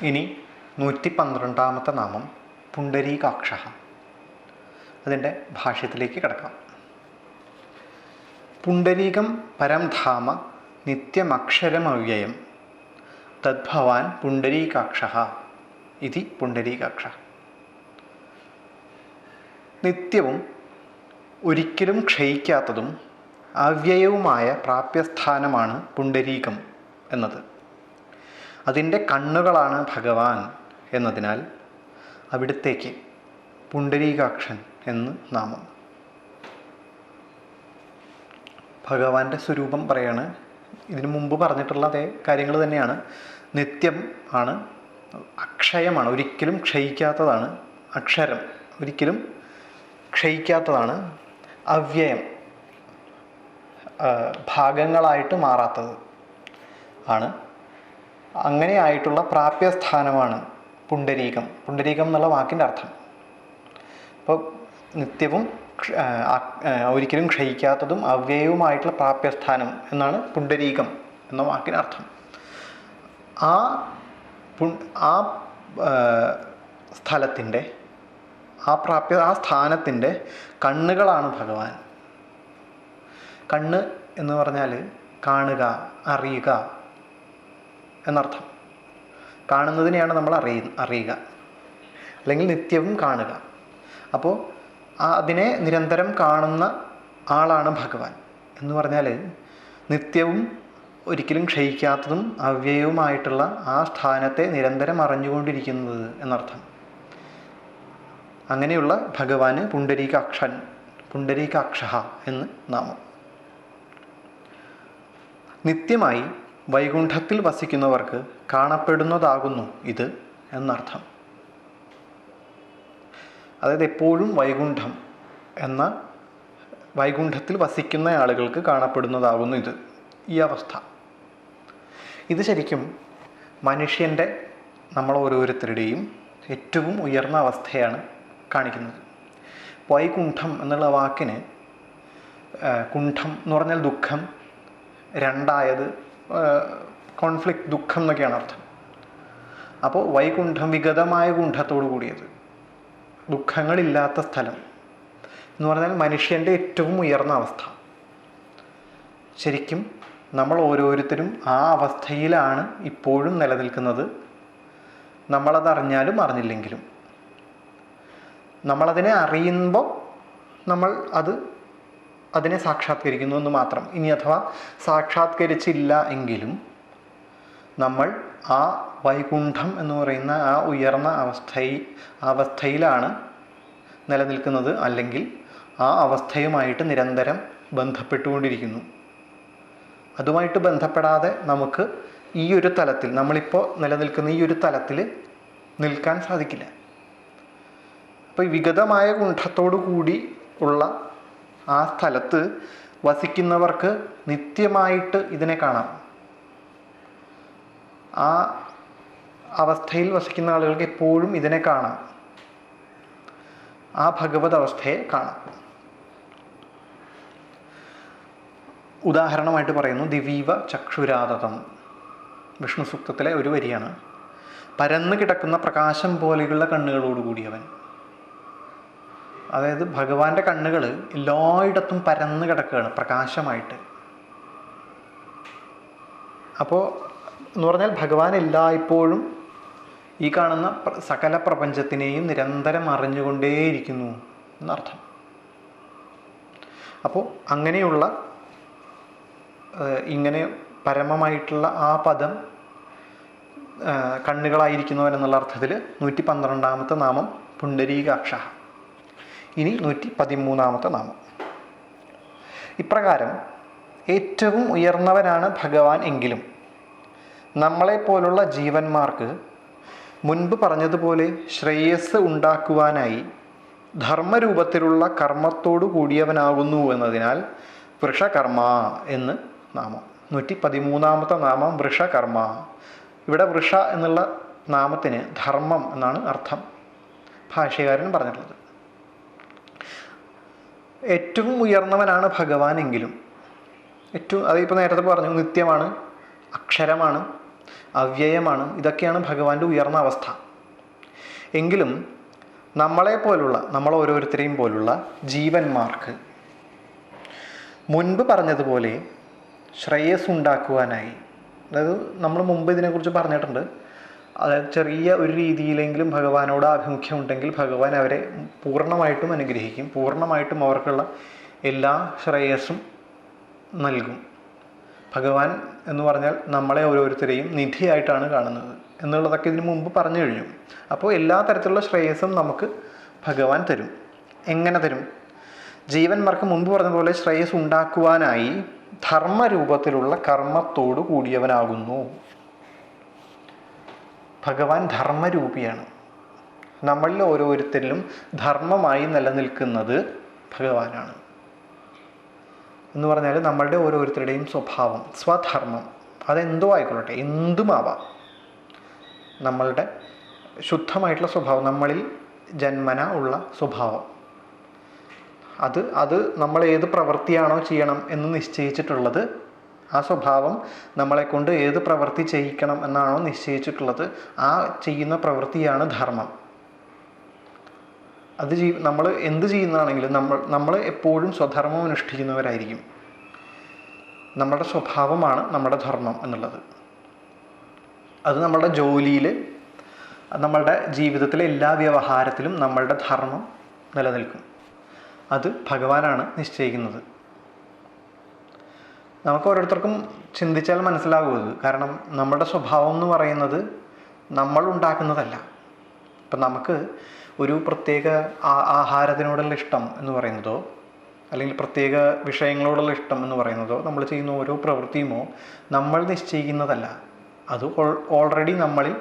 ഇനി നൂറ്റി പന്ത്രണ്ടാമത്തെ നാമം പുണ്ടരീകാക്ഷ അതിന്റെ ഭാഷ്യത്തിലേക്ക് കിടക്കാം. പുണ്ടരീകം പരം ധാമ നിത്യമക്ഷരമവ്യയം. തദ്ഭവാൻ പുണ്ടരീകാക്ഷ ഇതി പുണ്ടരീകാക്ഷ നിത്യവും ഒരിക്കലും ക്ഷയിക്കാത്തതും അവ്യയവുമായ പ്രാപ്യസ്ഥാനമാണ് പുണ്ടരീകം എന്നത്. അതിന്റെ കണ്ണുകളാണ് ഭഗവാൻ എന്നതിനാൽ അവിടത്തേക്ക് പുണ്ടരീകാക്ഷൻ എന്ന് നാമം. ഭഗവാന്റെ സ്വരൂപം പറയാണ്. ഇതിനു മുമ്പ് പറഞ്ഞിട്ടുള്ള അതേ കാര്യങ്ങൾ തന്നെയാണ്. നിത്യം ആണ് അക്ഷയമാണ് ഒരിക്കലും ക്ഷയിക്കാത്തതാണ് അക്ഷരം. ഒരിക്കലും ക്ഷയിക്കാത്തതാണ് അവ്യയം ഭാഗങ്ങളായിട്ട് മാറാത്തത് ആണ്. അങ്ങനെയായിട്ടുള്ള പ്രാപ്യസ്ഥാനമാണ് പുണ്ടരീകം പുണ്ടരീകം എന്നുള്ള വാക്കിന്റെ അർത്ഥം. അപ്പോൾ നിത്യവും ഒരിക്കലും ക്ഷയിക്കാത്തതും അവ്യയവുമായിട്ടുള്ള പ്രാപ്യസ്ഥാനം എന്നാണ് പുണ്ടരീകം എന്ന വാക്കിന് അർത്ഥം. ആ ആ സ്ഥലത്തിന്റെ ആ പ്രാപ്യ ആ സ്ഥാനത്തിന്റെ കണ്ണുകളാണ് ഭഗവാൻ. കണ്ണ് എന്ന് പറഞ്ഞാൽ കാണുക അറിയുക എന്നർത്ഥം. കാണുന്നതിനെയാണ് നമ്മൾ അറിയ അറിയുക. അല്ലെങ്കിൽ നിത്യവും കാണുക. അപ്പോൾ അതിനെ നിരന്തരം കാണുന്ന ആളാണ് ഭഗവാൻ. എന്ന് പറഞ്ഞാൽ നിത്യവും ഒരിക്കലും ക്ഷയിക്കാത്തതും അവ്യയവുമായിട്ടുള്ള ആ സ്ഥാനത്തെ നിരന്തരം അറിഞ്ഞുകൊണ്ടിരിക്കുന്നത് എന്നർത്ഥം. അങ്ങനെയുള്ള ഭഗവാന് പുണ്ടരീകാക്ഷൻ പുണ്ടരീകാക്ഷ എന്ന് നാമം. നിത്യമായി വൈകുണ്ഠത്തിൽ വസിക്കുന്നവർക്ക് കാണപ്പെടുന്നതാകുന്നു ഇത് എന്നർത്ഥം. അതായത് എപ്പോഴും വൈകുണ്ഠം എന്ന വൈകുണ്ഠത്തിൽ വസിക്കുന്ന ആളുകൾക്ക് കാണപ്പെടുന്നതാകുന്നു ഇത് ഈ അവസ്ഥ. ഇത് ശരിക്കും മനുഷ്യന്റെ നമ്മൾ ഓരോരുത്തരുടെയും ഏറ്റവും ഉയർന്ന അവസ്ഥയാണ് കാണിക്കുന്നത്. വൈകുണ്ഠം എന്നുള്ള വാക്കിന് കുണ്ഠം എന്ന് പറഞ്ഞാൽ ദുഃഖം രണ്ടായത് കോൺഫ്ലിക്റ്റ് ദുഃഖം എന്നൊക്കെയാണ് അർത്ഥം. അപ്പോൾ വൈകുണ്ഠം വിഗതമായ കുണ്ഠത്തോടു കൂടിയത്. ദുഃഖങ്ങളില്ലാത്ത സ്ഥലം. എന്ന് പറഞ്ഞാൽ മനുഷ്യന്റെ ഏറ്റവും ഉയർന്ന അവസ്ഥ. ശരിക്കും നമ്മൾ ഓരോരുത്തരും ആ അവസ്ഥയിലാണ് ഇപ്പോഴും നിലനിൽക്കുന്നത്. നമ്മളതറിഞ്ഞാലും അറിഞ്ഞില്ലെങ്കിലും. നമ്മളതിനെ അറിയുമ്പോൾ നമ്മൾ അത് അതിനെ സാക്ഷാത്കരിക്കുന്നു എന്ന് മാത്രം. ഇനി അഥവാ സാക്ഷാത്കരിച്ചില്ല എങ്കിലും നമ്മൾ ആ വൈകുണ്ഠം എന്ന് പറയുന്ന ആ ഉയർന്ന അവസ്ഥയിൽ അവസ്ഥയിലാണ് നിലനിൽക്കുന്നത്. അല്ലെങ്കിൽ ആ അവസ്ഥയുമായിട്ട് നിരന്തരം ബന്ധപ്പെട്ടുകൊണ്ടിരിക്കുന്നു. അതുമായിട്ട് ബന്ധപ്പെടാതെ നമുക്ക് ഈ ഒരു തലത്തിൽ നമ്മളിപ്പോൾ നിലനിൽക്കുന്ന ഈ ഒരു തലത്തിൽ നിൽക്കാൻ സാധിക്കില്ല. അപ്പോൾ വിഗതമായ കുണ്ഠത്തോടു കൂടി ഉള്ള ആ സ്ഥലത്ത് വസിക്കുന്നവർക്ക് നിത്യമായിട്ട് ഇതിനെ കാണാം. ആ അവസ്ഥയിൽ വസിക്കുന്ന ആളുകൾക്ക് എപ്പോഴും ഇതിനെ കാണാം. ആ ഭഗവത് അവസ്ഥയെ കാണാം. ഉദാഹരണമായിട്ട് പറയുന്നു ദിവീവ ചക്ഷുരാതതം വിഷ്ണു സൂക്തത്തിലെ ഒരു വരിയാണ്. പരന്നു കിടക്കുന്ന പ്രകാശം പോലെയുള്ള കണ്ണുകളോടുകൂടിയവൻ. അതായത് ഭഗവാന്റെ കണ്ണുകൾ എല്ലായിടത്തും പരന്ന് കിടക്കുകയാണ് പ്രകാശമായിട്ട്. അപ്പോൾ എന്ന് പറഞ്ഞാൽ ഭഗവാൻ എല്ലായ്പ്പോഴും ഈ കാണുന്ന സകല പ്രപഞ്ചത്തിനെയും നിരന്തരം അറിഞ്ഞുകൊണ്ടേയിരിക്കുന്നു എന്നർത്ഥം. അപ്പോൾ അങ്ങനെയുള്ള ഇങ്ങനെ പരമമായിട്ടുള്ള ആ പദം കണ്ണുകളായിരിക്കുന്നവൻ എന്നുള്ള അർത്ഥത്തിൽ നൂറ്റി പന്ത്രണ്ടാമത്തെ നാമം പുണ്ടരീകാക്ഷ ഇനി നൂറ്റി പതിമൂന്നാമത്തെ നാമം. ഇപ്രകാരം ഏറ്റവും ഉയർന്നവനാണ് ഭഗവാൻ എങ്കിലും. നമ്മളെപ്പോലുള്ള ജീവന്മാർക്ക് മുൻപ് പറഞ്ഞതുപോലെ ശ്രേയസ് ഉണ്ടാക്കുവാനായി ധർമ്മരൂപത്തിലുള്ള കർമ്മത്തോടു കൂടിയവനാകുന്നു എന്നതിനാൽ വൃഷകർമ്മ എന്ന് നാമം. നൂറ്റി പതിമൂന്നാമത്തെ നാമം വൃഷകർമ്മ. ഇവിടെ വൃഷ എന്നുള്ള നാമത്തിന് ധർമ്മം എന്നാണ് അർത്ഥം. ഭാഷ്യകാരൻ പറഞ്ഞിട്ടുള്ളത്. ഏറ്റവും ഉയർന്നവനാണ് ഭഗവാനെങ്കിലും. ഏറ്റവും അതിപ്പോൾ നേരത്തെ പറഞ്ഞു നിത്യമാണ് അക്ഷരമാണ് അവ്യയമാണ് ഇതൊക്കെയാണ് ഭഗവാന്റെ ഉയർന്ന അവസ്ഥ. എങ്കിലും നമ്മളെ പോലുള്ള നമ്മൾ ഓരോരുത്തരെയും പോലുള്ള ജീവന്മാർക്ക് മുൻപ് പറഞ്ഞതുപോലെ ശ്രേയസ് ഉണ്ടാക്കുവാനായി അതായത് നമ്മൾ മുമ്പ് ഇതിനെക്കുറിച്ച് പറഞ്ഞിട്ടുണ്ട് അതായത് ചെറിയ ഒരു രീതിയിലെങ്കിലും ഭഗവാനോട് ആഭിമുഖ്യം ഉണ്ടെങ്കിൽ ഭഗവാൻ അവരെ പൂർണമായിട്ടും അനുഗ്രഹിക്കും. പൂർണമായിട്ടും അവർക്കുള്ള എല്ലാ ശ്രേയസ്സും നൽകും. ഭഗവാൻ എന്ന് പറഞ്ഞാൽ നമ്മളെ ഓരോരുത്തരെയും നിധിയായിട്ടാണ് കാണുന്നത്. എന്നുള്ളതൊക്കെ ഇതിനു മുമ്പ് പറഞ്ഞു കഴിഞ്ഞു. അപ്പോൾ എല്ലാ തരത്തിലുള്ള ശ്രേയസ്സും നമുക്ക് ഭഗവാൻ തരും. എങ്ങനെ തരും? ജീവന്മാർക്ക് മുമ്പ് പറഞ്ഞ പോലെ ശ്രേയസ് ഉണ്ടാക്കുവാനായി ധർമ്മരൂപത്തിലുള്ള കർമ്മത്തോടു കൂടിയവനാകുന്നു. ഭഗവാൻ ധർമ്മരൂപിയാണ്. നമ്മളിൽ ഓരോരുത്തരിലും ധർമ്മമായി നിലനിൽക്കുന്നത് ഭഗവാനാണ്. എന്ന് പറഞ്ഞാൽ നമ്മളുടെ ഓരോരുത്തരുടെയും സ്വഭാവം സ്വധർമ്മം. അതെന്തോ ആയിക്കൊള്ളട്ടെ എന്തുമാവാം. നമ്മളുടെ ശുദ്ധമായിട്ടുള്ള സ്വഭാവം നമ്മളിൽ ജന്മന ഉള്ള സ്വഭാവം. അത് അത് നമ്മൾ ഏത് പ്രവൃത്തിയാണോ ചെയ്യണം എന്ന് നിശ്ചയിച്ചിട്ടുള്ളത് ആ സ്വഭാവം നമ്മളെ കൊണ്ട് ഏത് പ്രവൃത്തി ചെയ്യിക്കണം എന്നാണോ നിശ്ചയിച്ചിട്ടുള്ളത്. ആ ചെയ്യുന്ന പ്രവൃത്തിയാണ് ധർമ്മം. അത് ജീ നമ്മൾ എന്ത് ചെയ്യുന്നതാണെങ്കിലും നമ്മൾ നമ്മൾ എപ്പോഴും സ്വധർമ്മം അനുഷ്ഠിക്കുന്നവരായിരിക്കും. നമ്മുടെ സ്വഭാവമാണ് നമ്മുടെ ധർമ്മം എന്നുള്ളത്. അത് നമ്മുടെ ജോലിയിൽ നമ്മളുടെ ജീവിതത്തിലെ എല്ലാ വ്യവഹാരത്തിലും നമ്മളുടെ ധർമ്മം നിലനിൽക്കും. അത് ഭഗവാനാണ് നിശ്ചയിക്കുന്നത്. നമുക്ക് ഓരോരുത്തർക്കും ചിന്തിച്ചാൽ മനസ്സിലാകും ഇത്. കാരണം നമ്മുടെ സ്വഭാവം എന്ന് പറയുന്നത് നമ്മൾ ഉണ്ടാക്കുന്നതല്ല. ഇപ്പം നമുക്ക് ഒരു പ്രത്യേക ആഹാരത്തിനോടുള്ള ഇഷ്ടം എന്ന് പറയുന്നതോ അല്ലെങ്കിൽ പ്രത്യേക വിഷയങ്ങളോടുള്ള ഇഷ്ടം എന്ന് പറയുന്നതോ നമ്മൾ ചെയ്യുന്ന ഓരോ പ്രവൃത്തിയുമോ നമ്മൾ നിശ്ചയിക്കുന്നതല്ല. അത് ഓൾറെഡി നമ്മളിൽ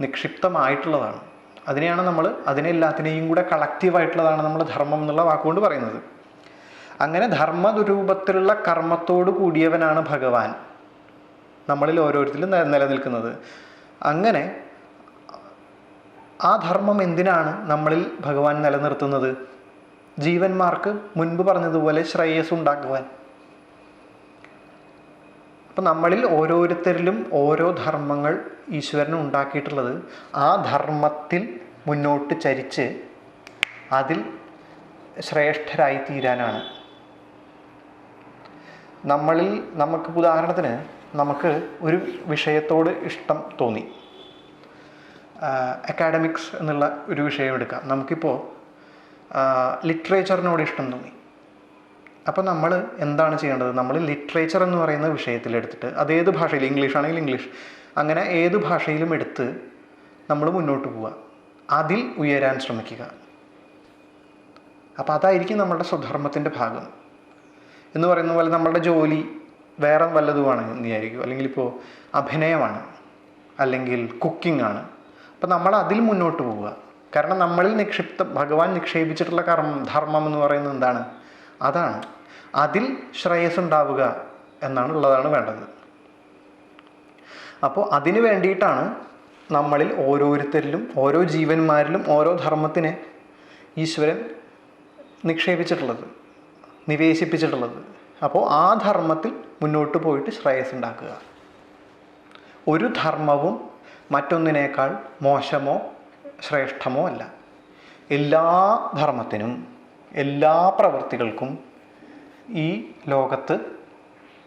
നിക്ഷിപ്തമായിട്ടുള്ളതാണ്. അതിനെയാണ് നമ്മൾ അതിനെല്ലാത്തിനെയും കൂടെ കളക്റ്റീവായിട്ടുള്ളതാണ് നമ്മൾ ധർമ്മം എന്നുള്ള വാക്കുകൊണ്ട് പറയുന്നത്. അങ്ങനെ ധർമ്മദുരൂപത്തിലുള്ള കർമ്മത്തോട് കൂടിയവനാണ് ഭഗവാൻ. നമ്മളിൽ ഓരോരുത്തരും നിലനിൽക്കുന്നത്. അങ്ങനെ ആ ധർമ്മം എന്തിനാണ് നമ്മളിൽ ഭഗവാൻ നിലനിർത്തുന്നത്? ജീവന്മാർക്ക് മുൻപ് പറഞ്ഞതുപോലെ ശ്രേയസ് ഉണ്ടാക്കുവാൻ. അപ്പം നമ്മളിൽ ഓരോരുത്തരിലും ഓരോ ധർമ്മങ്ങൾ ഈശ്വരൻ ഉണ്ടാക്കിയിട്ടുള്ളത് ആ ധർമ്മത്തിൽ മുന്നോട്ട് ചരിച്ച് അതിൽ ശ്രേഷ്ഠരായി തീരാനാണ് നമ്മളിൽ നമുക്ക് ഉദാഹരണത്തിന് നമുക്ക് ഒരു വിഷയത്തോട് ഇഷ്ടം തോന്നി. അക്കാഡമിക്സ് എന്നുള്ള ഒരു വിഷയം എടുക്കാം. നമുക്കിപ്പോൾ ലിറ്ററേച്ചറിനോട് ഇഷ്ടം തോന്നി. അപ്പോൾ നമ്മൾ എന്താണ് ചെയ്യേണ്ടത്? നമ്മൾ ലിറ്ററേച്ചർ എന്ന് പറയുന്ന വിഷയത്തിലെടുത്തിട്ട് അത് ഏത് ഭാഷയിൽ? ഇംഗ്ലീഷ് ആണെങ്കിൽ ഇംഗ്ലീഷ് അങ്ങനെ ഏത് ഭാഷയിലും എടുത്ത് നമ്മൾ മുന്നോട്ട് പോവുക. അതിൽ ഉയരാൻ ശ്രമിക്കുക. അപ്പോൾ അതായിരിക്കും നമ്മളുടെ സ്വധർമ്മത്തിന്റെ ഭാഗം. എന്ന് പറയുന്ന പോലെ നമ്മളുടെ ജോലി വേറെ വല്ലതുമാണ് എന്ന് വിചാരിക്കും. അല്ലെങ്കിൽ ഇപ്പോൾ അഭിനയമാണ്. അല്ലെങ്കിൽ കുക്കിംഗ് ആണ്. അപ്പം നമ്മൾ അതിൽ മുന്നോട്ട് പോവുക. കാരണം നമ്മളിൽ നിക്ഷിപ്ത ഭഗവാൻ നിക്ഷേപിച്ചിട്ടുള്ള കർമ്മം ധർമ്മം എന്ന് പറയുന്നത് എന്താണ്? അതാണ്. അതിൽ ശ്രേയസ് ഉണ്ടാവുക എന്നാണ് ഉള്ളതാണ് വേണ്ടത്. അപ്പോൾ അതിന് വേണ്ടിയിട്ടാണ് നമ്മളിൽ ഓരോരുത്തരിലും ഓരോ ജീവന്മാരിലും ഓരോ ധർമ്മത്തിനെ ഈശ്വരൻ നിക്ഷേപിച്ചിട്ടുള്ളത്. നിവേശിപ്പിച്ചിട്ടുള്ളത്. അപ്പോൾ ആ ധർമ്മത്തിൽ മുന്നോട്ട് പോയിട്ട് ശ്രേയസ് ഉണ്ടാക്കുക ഒരു ധർമ്മവും മറ്റൊന്നിനേക്കാൾ മോശമോ ശ്രേഷ്ഠമോ അല്ല. എല്ലാ ധർമ്മത്തിനും എല്ലാ പ്രവൃത്തികൾക്കും ഈ ലോകത്ത്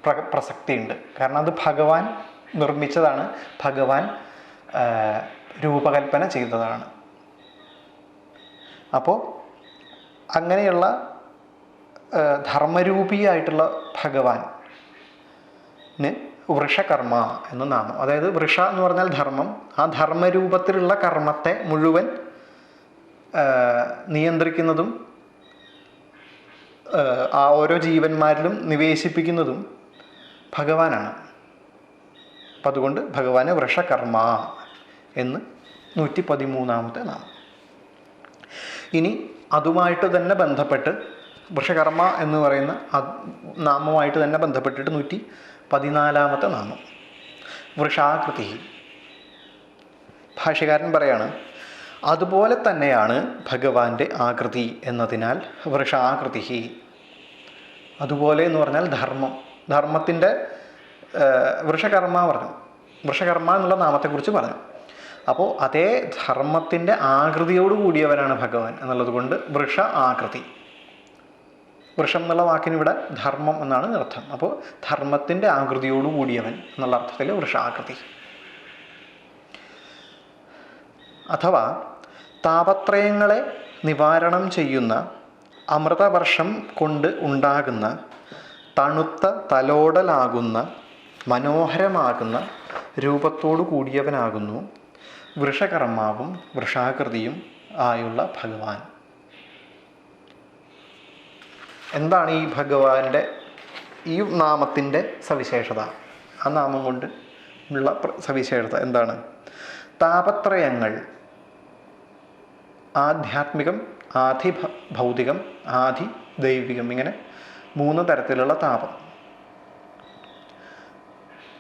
പ്ര പ്രസക്തിയുണ്ട്. കാരണം അത് ഭഗവാൻ നിർമ്മിച്ചതാണ്. ഭഗവാൻ രൂപകൽപ്പന ചെയ്തതാണ്. അപ്പോൾ അങ്ങനെയുള്ള ധർമ്മരൂപിയായിട്ടുള്ള ഭഗവാൻ വൃഷകർമ്മ എന്ന് നാമം. അതായത് വൃഷ എന്ന് പറഞ്ഞാൽ ധർമ്മം. ആ ധർമ്മരൂപത്തിലുള്ള കർമ്മത്തെ മുഴുവൻ നിയന്ത്രിക്കുന്നതും ആ, ഓരോ ജീവന്മാരിലും നിവേശിപ്പിക്കുന്നതും ഭഗവാനാണ്. അപ്പം അതുകൊണ്ട് ഭഗവാന് വൃഷകർമ്മ എന്ന് നൂറ്റി പതിമൂന്നാമത്തെ നാമം. ഇനി അതുമായിട്ട് തന്നെ ബന്ധപ്പെട്ട് വൃഷകർമ്മ എന്ന് പറയുന്ന നാമമായിട്ട് തന്നെ ബന്ധപ്പെട്ടിട്ട് നൂറ്റി പതിനാലാമത്തെ നാമം. വൃഷാകൃതി. ഭാഷ്യകാരൻ പറയാണ് അതുപോലെ തന്നെയാണ് ഭഗവാന്റെ ആകൃതി എന്നതിനാൽ വൃഷാകൃതി. അതുപോലെ എന്ന് പറഞ്ഞാൽ ധർമ്മം. ധർമ്മത്തിന്റെ വൃഷകർമ്മ പറഞ്ഞു. വൃഷകർമ്മ എന്നുള്ള നാമത്തെക്കുറിച്ച് പറഞ്ഞു. അപ്പോൾ അതേ ധർമ്മത്തിന്റെ ആകൃതിയോട് കൂടിയവനാണ് ഭഗവാൻ. എന്നുള്ളത് കൊണ്ട് വൃഷ ആകൃതി. വൃഷം എന്നുള്ള വാക്കിന് ഇവിടെ ധർമ്മം എന്നാണ് അർത്ഥം അപ്പോൾ ധർമ്മത്തിന്റെ ആകൃതിയോടുകൂടിയവൻ എന്നുള്ള അർത്ഥത്തിൽ വൃഷാകൃതി. അഥവാ താപത്രയങ്ങളെ നിവാരണം ചെയ്യുന്ന അമൃതവർഷം കൊണ്ട് ഉണ്ടാകുന്ന തണുത്ത തലോടലാകുന്ന മനോഹരമാകുന്ന രൂപത്തോടു കൂടിയവനാകുന്നു വൃഷകർമാവും വൃഷാകൃതിയും ആയുള്ള ഭഗവാൻ. എന്താണ് ഈ ഭഗവാന്റെ ഈ നാമത്തിന്റെ സവിശേഷത? ആ നാമം കൊണ്ട് ഉള്ള സവിശേഷത എന്താണ്? താപത്രയങ്ങൾ ആധ്യാത്മികം ആധി ഭൗതികം ആധി ദൈവികം ഇങ്ങനെ മൂന്ന് തരത്തിലുള്ള താപം.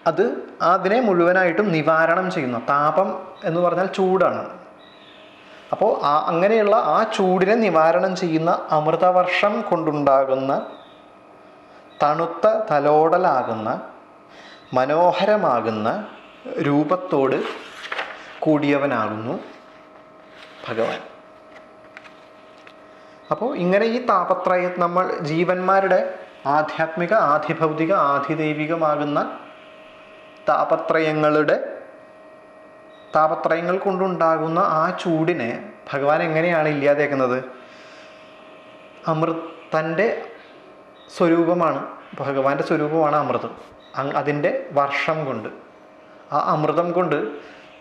അത് അതിനെ മുഴുവനായിട്ടും നിവാരണം ചെയ്യുന്ന താപം എന്ന് പറഞ്ഞാൽ ചൂടാണ്. അപ്പോൾ ആ അങ്ങനെയുള്ള ആ ചൂടിനെ നിവാരണം ചെയ്യുന്ന അമൃതവർഷം കൊണ്ടുണ്ടാകുന്ന തണുത്ത തലോടലാകുന്ന മനോഹരമാകുന്ന രൂപത്തോട് കൂടിയവനാകുന്നു ഭഗവാൻ. അപ്പോൾ ഇങ്ങനെ ഈ താപത്രയ നമ്മൾ ജീവന്മാരുടെ ആധ്യാത്മിക ആധിഭൗതിക ആധിദൈവികമാകുന്ന താപത്രയങ്ങളുടെ താപത്രയങ്ങൾ കൊണ്ടുണ്ടാകുന്ന ആ ചൂടിനെ ഭഗവാൻ എങ്ങനെയാണ് ഇല്ലാതാക്കുന്നത് അമൃതന്റെ സ്വരൂപമാണ് ഭഗവാന്റെ സ്വരൂപമാണ് അമൃതം. അതിന്റെ വർഷം കൊണ്ട്. ആ അമൃതം കൊണ്ട്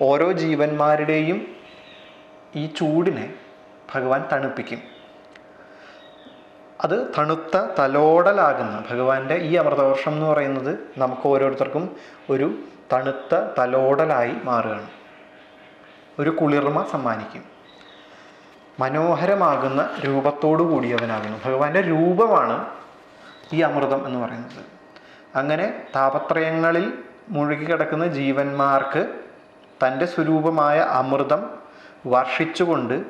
ഓരോ ജീവന്മാരുടെയും ഈ ചൂടിനെ ഭഗവാൻ തണുപ്പിക്കും. അത് തണുത്ത തലോടലാകുന്ന ഭഗവാന്റെ ഈ അമൃതവർഷം എന്ന് പറയുന്നത് നമുക്ക് ഓരോരുത്തർക്കും ഒരു തണുത്ത തലോടലായി മാറുകയാണ്. ഒരു കുളിർമ സമ്മാനിക്കും. മനോഹരമാകുന്ന രൂപത്തോടു കൂടിയവനാകുന്നു. ഭഗവാന്റെ രൂപമാണ് ഈ അമൃതം എന്ന് പറയുന്നത്. അങ്ങനെ താപത്രയങ്ങളിൽ മുഴുകി കിടക്കുന്ന ജീവന്മാർക്ക് തന്റെ സ്വരൂപമായ അമൃതം വർഷിച്ചുകൊണ്ട്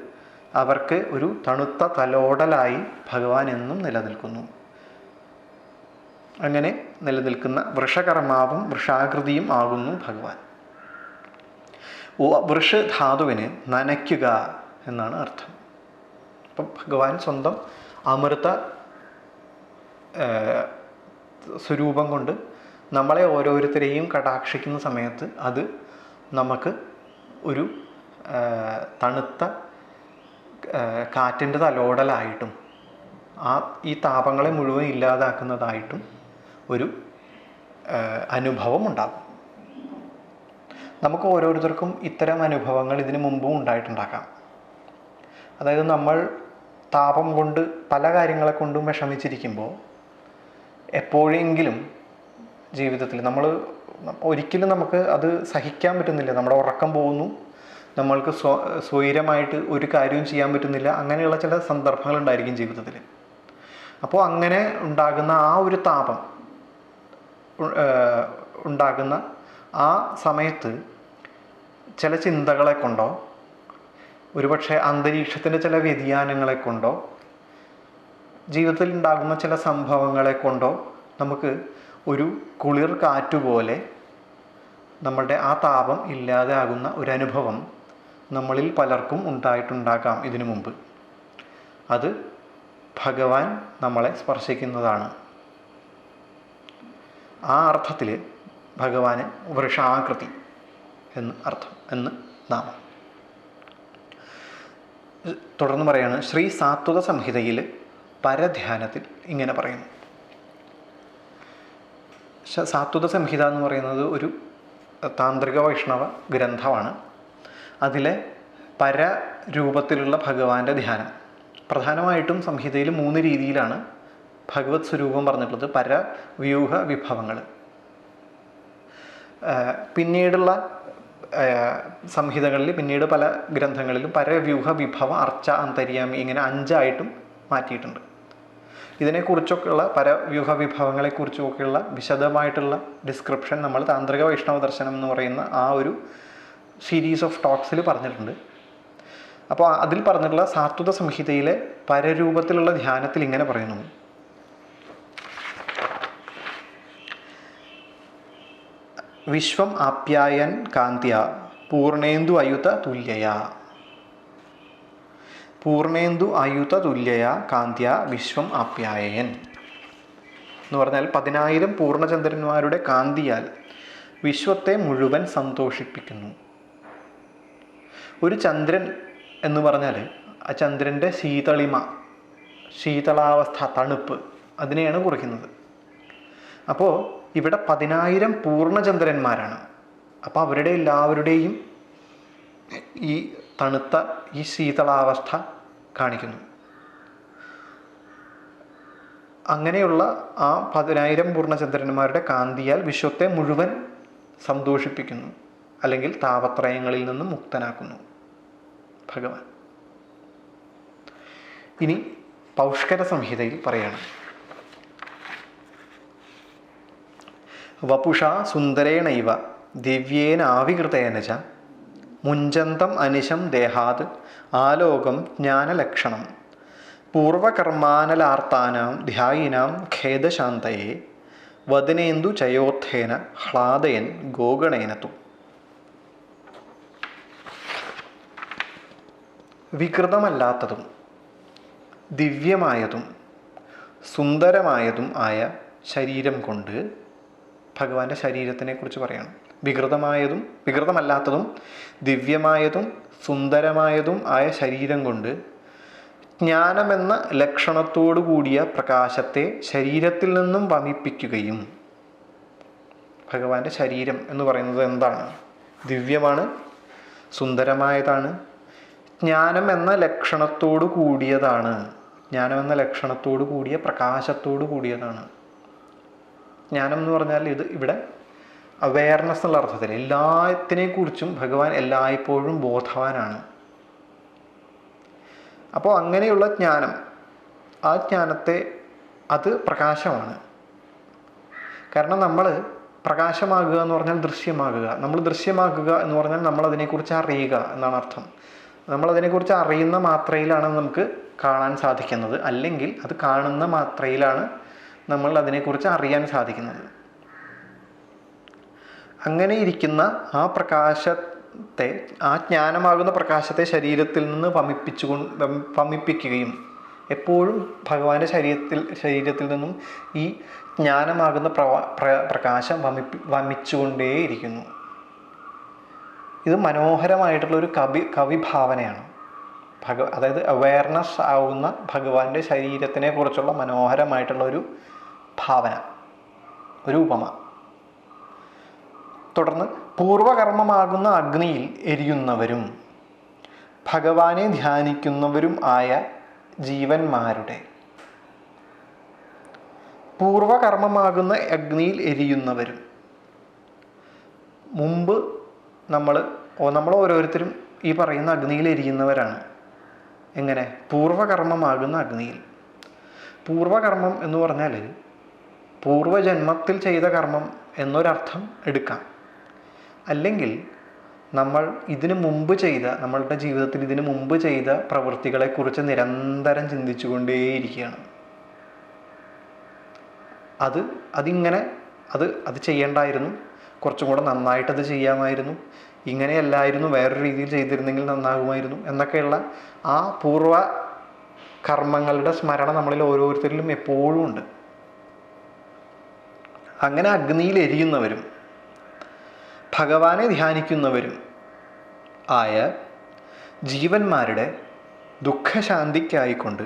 അവർക്ക് ഒരു തണുത്ത തലോടലായി ഭഗവാൻ എന്നും നിലനിൽക്കുന്നു. അങ്ങനെ നിലനിൽക്കുന്ന വൃഷകർമാവും വൃഷാകൃതിയും ആകുന്നു ഭഗവാൻ. വൃഷ ധാതുവിന് നനയ്ക്കുക എന്നാണ് അർത്ഥം. അപ്പം ഭഗവാൻ സ്വന്തം അമൃത സ്വരൂപം കൊണ്ട് നമ്മളെ ഓരോരുത്തരെയും കടാക്ഷിക്കുന്ന സമയത്ത് അത് നമുക്ക് ഒരു തണുത്ത കാറ്റിന്റെ തലോടലായിട്ടും ആ ഈ താപങ്ങളെ മുഴുവൻ ഇല്ലാതാക്കുന്നതായിട്ടും ഒരു അനുഭവം ഉണ്ടാകും. നമുക്ക് ഓരോരുത്തർക്കും ഇത്തരം അനുഭവങ്ങൾ ഇതിനു മുമ്പും ഉണ്ടായിട്ടുണ്ടാക്കാം. അതായത് നമ്മൾ താപം കൊണ്ട് പല കാര്യങ്ങളെ കൊണ്ടും വിഷമിച്ചിരിക്കുമ്പോൾ എപ്പോഴെങ്കിലും ജീവിതത്തിൽ നമ്മൾ ഒരിക്കലും നമുക്ക് അത് സഹിക്കാൻ പറ്റുന്നില്ല. നമ്മുടെ ഉറക്കം പോകുന്നു. നമ്മൾക്ക് സ്വ സ്വൈരമായിട്ട് ഒരു കാര്യവും ചെയ്യാൻ പറ്റുന്നില്ല. അങ്ങനെയുള്ള ചില സന്ദർഭങ്ങൾ ഉണ്ടായിരിക്കും ജീവിതത്തിൽ. അപ്പോൾ അങ്ങനെ ഉണ്ടാകുന്ന ആ ഒരു താപം ഉണ്ടാകുന്ന ആ സമയത്ത് ചില ചിന്തകളെ കൊണ്ടോ ഒരുപക്ഷെ അന്തരീക്ഷത്തിന്റെ ചില വ്യതിയാനങ്ങളെ കൊണ്ടോ ജീവിതത്തിൽ ഉണ്ടാകുന്ന ചില സംഭവങ്ങളെ കൊണ്ടോ നമുക്ക് ഒരു കുളിർ കാറ്റുപോലെ നമ്മളുടെ ആ താപം ഇല്ലാതെ ആകുന്ന ഒരു അനുഭവം നമ്മളിൽ പലർക്കും ഉണ്ടായിട്ടുണ്ടാകാം ഇതിനു മുമ്പ്. അത് ഭഗവാൻ നമ്മളെ സ്പർശിക്കുന്നതാണ്. ആ അർത്ഥത്തിൽ ഭഗവാന് വൃഷാകൃതി എന്ന് അർത്ഥം എന്ന് നാമം. തുടർന്ന് പറയാണ് ശ്രീ സാത്വത സംഹിതയിൽ പരധ്യാനത്തിൽ ഇങ്ങനെ പറയുന്നു. സാത്വത സംഹിത എന്ന് പറയുന്നത് ഒരു താന്ത്രിക വൈഷ്ണവ ഗ്രന്ഥമാണ്. അതിലെ പര രൂപത്തിലുള്ള ഭഗവാന്റെ ധ്യാനം. പ്രധാനമായിട്ടും സംഹിതയിൽ മൂന്ന് രീതിയിലാണ് ഭഗവത് സ്വരൂപം പറഞ്ഞിട്ടുള്ളത്. പരവ്യൂഹ വിഭവങ്ങൾ. പിന്നീടുള്ള സംഹിതകളിൽ പിന്നീട് പല ഗ്രന്ഥങ്ങളിലും പരവ്യൂഹ വിഭവ അർച്ച അന്തര്യാമി ഇങ്ങനെ അഞ്ചായിട്ടും മാറ്റിയിട്ടുണ്ട്. ഇതിനെക്കുറിച്ചൊക്കെയുള്ള പരവ്യൂഹ വിഭവങ്ങളെക്കുറിച്ചൊക്കെയുള്ള വിശദമായിട്ടുള്ള ഡിസ്ക്രിപ്ഷൻ നമ്മൾ താന്ത്രിക വൈഷ്ണവ ദർശനം എന്ന് പറയുന്ന ആ ഒരു സീരീസ് ഓഫ് ടോക്സിൽ പറഞ്ഞിട്ടുണ്ട്. അപ്പോൾ അതിൽ പറഞ്ഞിട്ടുള്ള സാത്വത സംഹിതയിലെ പരരൂപത്തിലുള്ള ധ്യാനത്തിൽ ഇങ്ങനെ പറയുന്നു. വിശ്വം ആപ്യായൻ കാന്ത്യ പൂർണേന്ദു അയുത തുല്യയ. പൂർണേന്ദു അയുത തുല്യയ കാന്ത്യ വിശ്വം ആപ്യായൻ. എന്ന് പറഞ്ഞാൽ പതിനായിരം പൂർണചന്ദ്രന്മാരുടെ കാന്തിയാൽ വിശ്വത്തെ മുഴുവൻ സന്തോഷിപ്പിക്കുന്നു. ഒരു ചന്ദ്രൻ എന്ന് പറഞ്ഞാൽ ആ ചന്ദ്രന്റെ ശീതളിമ ശീതളാവസ്ഥ തണുപ്പ് അതിനെയാണ് കുറിക്കുന്നത്. അപ്പോൾ ഇവിടെ പതിനായിരം പൂർണചന്ദ്രന്മാരാണ് അപ്പോൾ അവരുടെ എല്ലാവരുടെയും ഈ തണുത്ത ഈ ശീതളാവസ്ഥ കാണിക്കുന്നു. അങ്ങനെയുള്ള ആ പതിനായിരം പൂർണചന്ദ്രന്മാരുടെ കാന്തിയാൽ വിശ്വത്തെ മുഴുവൻ സന്തോഷിപ്പിക്കുന്നു. അല്ലെങ്കിൽ താപത്രയങ്ങളിൽ നിന്നും മുക്തനാക്കുന്നു. ഭഗവാൻ. ഇനി പൗഷ്കര സംഹിതയിൽ പറയണം. വപുഷ സുന്ദരേണൈവ ദിവ്യേനാവികൃതേന ച. മുഞ്ചന്തം അനിശം ദേഹാത് ആലോകം ജ്ഞാനലക്ഷണം. പൂർവകർമാനലാർത്താനാം ധ്യായിനാം ഖേദശാന്തയെ. വദനേന്ദു ചയോത്ഥേന ഹ്ലാദയൻ ഗോഗണേനത്തു വികൃതമല്ലാത്തതും ദിവ്യമായതും സുന്ദരമായതും ആയ ശരീരം കൊണ്ട് ഭഗവാന്റെ ശരീരത്തിനെ കുറിച്ച് പറയണം. വികൃതമായതും വികൃതമല്ലാത്തതും ദിവ്യമായതും സുന്ദരമായതും ആയ ശരീരം കൊണ്ട് ജ്ഞാനമെന്ന ലക്ഷണത്തോടു കൂടിയ പ്രകാശത്തെ ശരീരത്തിൽ നിന്നും വമിപ്പിക്കുകയും ഭഗവാന്റെ ശരീരം എന്ന് പറയുന്നത് എന്താണ്? ദിവ്യമാണ് സുന്ദരമായതാണ് ജ്ഞാനം എന്ന ലക്ഷണത്തോടു കൂടിയതാണ്. ജ്ഞാനം എന്ന ലക്ഷണത്തോടു കൂടിയ പ്രകാശത്തോടു കൂടിയതാണ്. ജ്ഞാനം എന്ന് പറഞ്ഞാൽ ഇത് ഇവിടെ അവെയർനെസ് എന്നുള്ള അർത്ഥത്തിൽ എല്ലാത്തിനെ കുറിച്ചും ഭഗവാൻ എല്ലായ്പ്പോഴും ബോധവാനാണ്. അപ്പോൾ അങ്ങനെയുള്ള ജ്ഞാനം ആ ജ്ഞാനത്തെ അത് പ്രകാശമാണ്. കാരണം നമ്മൾ പ്രകാശമാകുക എന്ന് പറഞ്ഞാൽ ദൃശ്യമാകുക. നമ്മൾ ദൃശ്യമാകുക എന്ന് പറഞ്ഞാൽ നമ്മൾ അതിനെക്കുറിച്ച് അറിയുക എന്നാണ് അർത്ഥം. നമ്മൾ അതിനെക്കുറിച്ച് അറിയുന്ന മാത്രയിലാണ് നമുക്ക് കാണാൻ സാധിക്കുന്നത്. അല്ലെങ്കിൽ അത് കാണുന്ന മാത്രയിലാണ് നമ്മൾ അതിനെക്കുറിച്ച് അറിയാൻ സാധിക്കുന്നത്. അങ്ങനെ ഇരിക്കുന്ന ആ പ്രകാശത്തെ ആ ജ്ഞാനമാകുന്ന പ്രകാശത്തെ ശരീരത്തിൽ നിന്ന് വമിപ്പിച്ചു വമിപ്പിക്കുകയും എപ്പോഴും ഭഗവാന്റെ ശരീരത്തിൽ ശരീരത്തിൽ നിന്നും ഈ ജ്ഞാനമാകുന്ന പ്രകാശം വമിപ്പി വമിച്ചുകൊണ്ടേയിരിക്കുന്നു. ഇത് മനോഹരമായിട്ടുള്ള ഒരു കവി കവിഭാവനയാണ്. ഭഗ അതായത് അവയർനെസ് ആവുന്ന ഭഗവാന്റെ ശരീരത്തിനെ കുറിച്ചുള്ള മനോഹരമായിട്ടുള്ള ഒരു ഭാവന ഒരു ഉപമ. തുടർന്ന് പൂർവകർമ്മമാകുന്ന അഗ്നിയിൽ എരിയുന്നവരും ഭഗവാനെ ധ്യാനിക്കുന്നവരും ആയ ജീവന്മാരുടെ. പൂർവകർമ്മമാകുന്ന അഗ്നിയിൽ എരിയുന്നവരും. മുമ്പ് നമ്മൾ നമ്മൾ ഓരോരുത്തരും ഈ പറയുന്ന അഗ്നിയിൽ എരിയുന്നവരാണ്. എങ്ങനെ? പൂർവകർമ്മമാകുന്ന അഗ്നിയിൽ. പൂർവകർമ്മം എന്ന് പറഞ്ഞാൽ പൂർവജന്മത്തിൽ ചെയ്ത കർമ്മം എന്നൊരർത്ഥം എടുക്കാം. അല്ലെങ്കിൽ നമ്മൾ ഇതിനു മുമ്പ് ചെയ്ത നമ്മളുടെ ജീവിതത്തിൽ ഇതിനു മുമ്പ് ചെയ്ത പ്രവൃത്തികളെക്കുറിച്ച് നിരന്തരം ചിന്തിച്ചുകൊണ്ടേയിരിക്കുകയാണ്. അത് അതിങ്ങനെ അത് അത് ചെയ്യേണ്ടായിരുന്നു. കുറച്ചും കൂടെ നന്നായിട്ടത് ചെയ്യാമായിരുന്നു. ഇങ്ങനെയല്ലായിരുന്നു വേറൊരു രീതിയിൽ ചെയ്തിരുന്നെങ്കിൽ നന്നാകുമായിരുന്നു എന്നൊക്കെയുള്ള ആ പൂർവ കർമ്മങ്ങളുടെ സ്മരണ നമ്മളിൽ ഓരോരുത്തരിലും എപ്പോഴും ഉണ്ട്. അങ്ങനെ അഗ്നിയിൽ എരിയുന്നവരും ഭഗവാനെ ധ്യാനിക്കുന്നവരും ആയ ജീവന്മാരുടെ ദുഃഖശാന്തിക്കായിക്കൊണ്ട്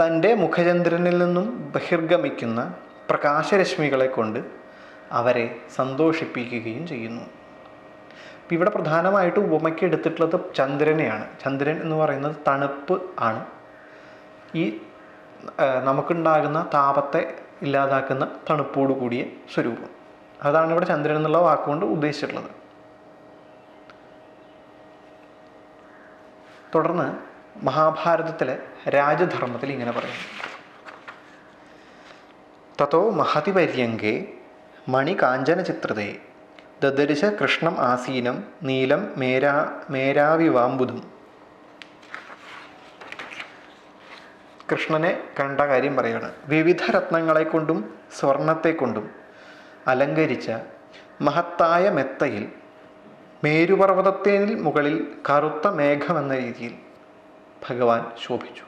തന്റെ മുഖചന്ദ്രനിൽ നിന്നും ബഹിർഗമിക്കുന്ന പ്രകാശരശ്മികളെ കൊണ്ട് അവരെ സന്തോഷിപ്പിക്കുകയും ചെയ്യുന്നു. ഇപ്പം ഇവിടെ പ്രധാനമായിട്ട് ഉപമയ്ക്ക് എടുത്തിട്ടുള്ളത് ചന്ദ്രനെയാണ്. ചന്ദ്രൻ എന്ന് പറയുന്നത് തണുപ്പ് ആണ്. ഈ നമുക്കുണ്ടാകുന്ന താപത്തെ ഇല്ലാതാക്കുന്ന തണുപ്പോട് കൂടിയ സ്വരൂപം. അതാണ് ഇവിടെ ചന്ദ്രൻ എന്നുള്ള വാക്കുകൊണ്ട് ഉദ്ദേശിച്ചിട്ടുള്ളത്. തുടർന്ന് മഹാഭാരതത്തിലെ രാജധർമ്മത്തിൽ ഇങ്ങനെ പറയുന്നു തത്തോ മഹതി മണി കാഞ്ചന ചിത്രതേ ദദരിശ കൃഷ്ണം ആസീനം നീലം മേരാ മേരാവിവാമ്പുതും കൃഷ്ണനെ കണ്ട കാര്യം പറയുകയാണ് വിവിധ രത്നങ്ങളെ കൊണ്ടും സ്വർണത്തെ കൊണ്ടും അലങ്കരിച്ച മഹത്തായ മെത്തയിൽ മേരുപർവതത്തിന് മുകളിൽ കറുത്ത മേഘമെന്ന രീതിയിൽ ഭഗവാൻ ശോഭിച്ചു.